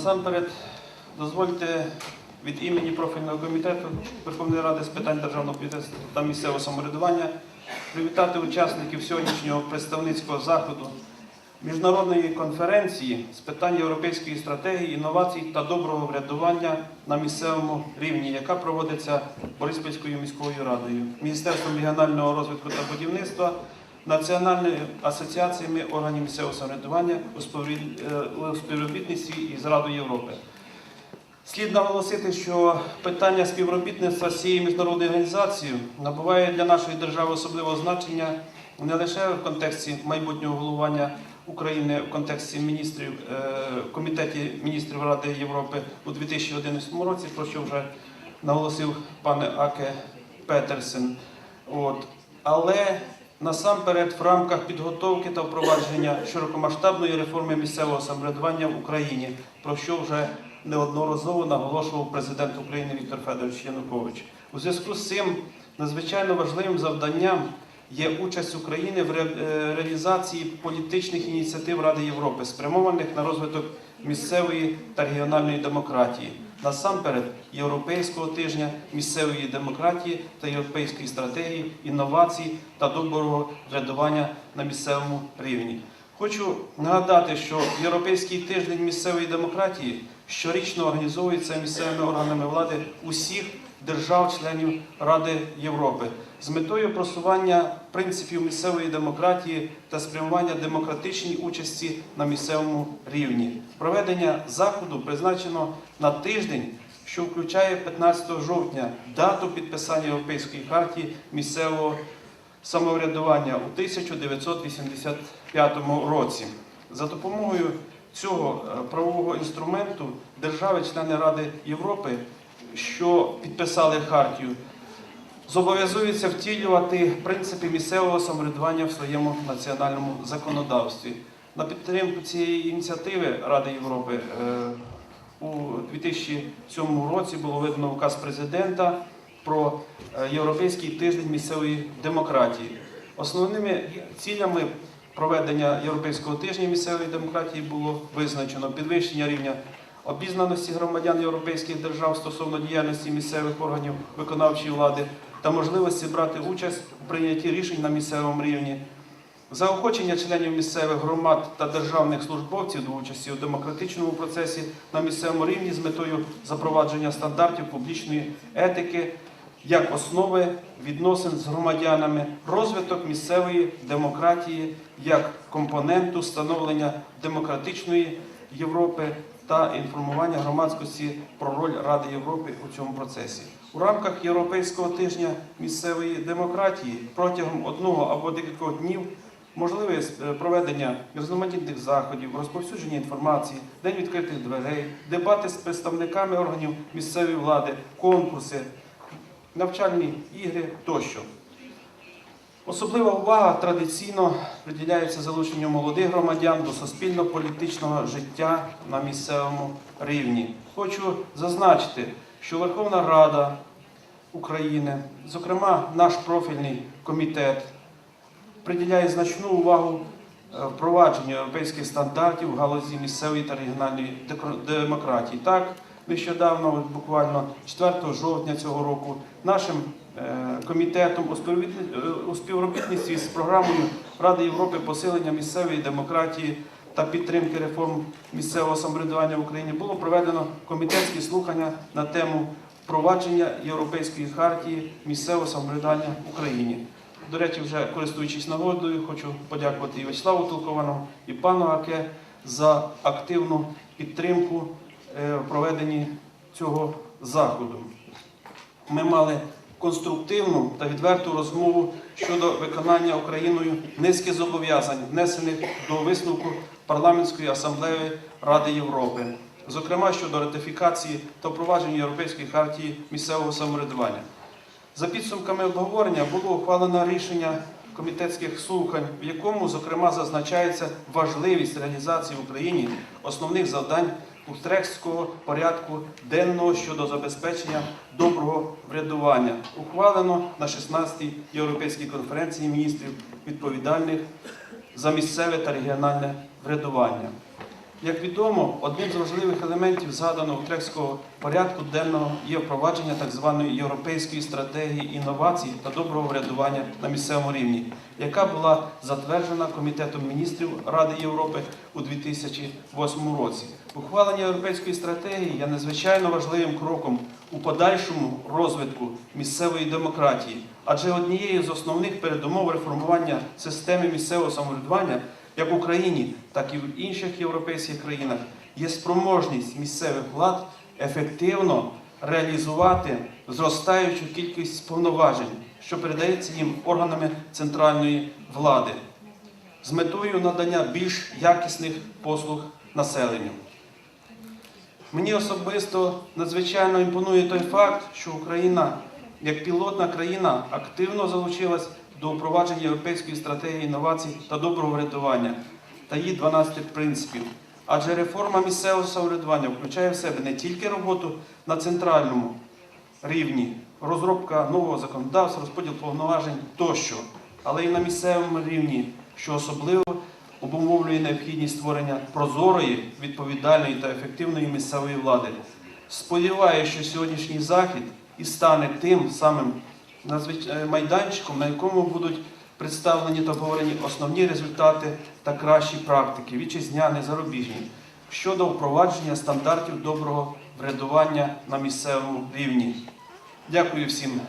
Насамперед, дозвольте від імені профільного комітету Верховної Ради з питань державного будівництва та місцевого самоврядування привітати учасників сьогоднішнього представницького заходу міжнародної конференції з питань європейської стратегії, інновацій та доброго врядування на місцевому рівні, яка проводиться Бориспільською міською радою, Міністерством регіонального розвитку та будівництва. Національною асоціаціями органів місцевого самоврядування у е, співробітництві із Радою Європи. Слід наголосити, що питання співробітництва з цією міжнародною організацією набуває для нашої держави особливого значення не лише в контексті майбутнього головування України в контексті міністрів е, комітеті міністрів Ради Європи у 2011 році, про що вже наголосив пане Аке Петерсен. От. Але насамперед в рамках підготовки та впровадження широкомасштабної реформи місцевого самоврядування в Україні, про що вже неодноразово наголошував президент України Віктор Федорович Янукович. У зв'язку з цим надзвичайно важливим завданням є участь України в е, реалізації політичних ініціатив Ради Європи, спрямованих на розвиток місцевої та регіональної демократії. Насамперед, Європейського тижня місцевої демократії та європейської стратегії, інновацій та доброго врядування на місцевому рівні. Хочу нагадати, що Європейський тиждень місцевої демократії щорічно організовується місцевими органами влади усіх держав-членів Ради Європи з метою просування принципів місцевої демократії та спрямування демократичній участі на місцевому рівні. Проведення заходу призначено на тиждень, що включає 15 жовтня дату підписання Європейської хартії місцевого самоврядування у 1985 році. За допомогою цього е, правового інструменту держави-члени Ради Європи, що підписали хартію, зобов'язуються втілювати принципи місцевого самоврядування в своєму національному законодавстві. На підтримку цієї ініціативи Ради Європи е, у 2007 році було видано указ президента про е, Європейський тиждень місцевої демократії. Основними цілями проведення Європейського тижня місцевої демократії було визначено. Підвищення рівня обізнаності громадян європейських держав стосовно діяльності місцевих органів виконавчої влади та можливості брати участь у прийнятті рішень на місцевому рівні, заохочення членів місцевих громад та державних службовців до участі у демократичному процесі на місцевому рівні з метою запровадження стандартів публічної етики як основи відносин з громадянами, розвиток місцевої демократії як компоненту становлення демократичної Європи та інформування громадськості про роль Ради Європи у цьому процесі. У рамках Європейського тижня місцевої демократії протягом одного або декількох днів можливе е, проведення різноманітних заходів, розповсюдження інформації, день відкритих дверей, дебати з представниками органів місцевої влади, конкурси, навчальні ігри тощо. Особлива увага традиційно приділяється залученню молодих громадян до суспільно-політичного життя на місцевому рівні. Хочу зазначити, що Верховна Рада України, зокрема наш профільний комітет, приділяє значну увагу е, впровадженню європейських стандартів в галузі місцевої та регіональної демократії. Так, нещодавно, от буквально 4 жовтня цього року, нашим е, комітетом у е, співробітництві з програмою Ради Європи посилення місцевої демократії та підтримки реформ місцевого самоврядування в Україні було проведено комітетські слухання на тему впровадження Європейської хартії місцевого самоврядування в Україні. До речі, вже користуючись нагодою, хочу подякувати і Вячеславу Толкованому, і пану Аке за активну підтримку в проведенні цього заходу. Ми мали конструктивну та відверту розмову щодо виконання Україною низки зобов'язань, внесених до висновку парламентської асамблеї Ради Європи, зокрема щодо ратифікації та впровадження Європейської хартії місцевого самоврядування. За підсумками обговорення було ухвалено рішення комітетських слухань, в якому, зокрема, зазначається важливість реалізації в Україні основних завдань Утрехтського порядку денного щодо забезпечення доброго врядування, ухвалено на 16-й Європейській конференції міністрів відповідальних за місцеве та регіональне врядування. Як відомо, одним з важливих елементів згаданого Утрехтського порядку денного є впровадження так званої європейської стратегії інновацій та доброго врядування на місцевому рівні, яка була затверджена Комітетом міністрів Ради Європи у 2008 році. Ухвалення європейської стратегії є надзвичайно важливим кроком у подальшому розвитку місцевої демократії, адже однією з основних передумов реформування системи місцевого самоврядування як в Україні, так і в інших європейських країнах є спроможність місцевих влад ефективно реалізувати зростаючу кількість повноважень, що передається їм органами центральної влади з метою надання більш якісних послуг населенню. Мені особисто надзвичайно імпонує той факт, що Україна як пілотна країна активно залучилась до впровадження європейської стратегії інновацій та доброго врядування та її 12 принципів. Адже реформа місцевого самоврядування включає в себе не тільки роботу на центральному рівні, розробка нового законодавства, розподіл повноважень тощо, але й на місцевому рівні, що особливо обумовлює необхідність створення прозорої, відповідальної та ефективної місцевої влади. Сподіваюся, що сьогоднішній захід і стане тим самим майданчиком, на якому будуть представлені та обговорені основні результати та кращі практики, вітчизняні, зарубіжні, щодо впровадження стандартів доброго врядування на місцевому рівні. Дякую всім.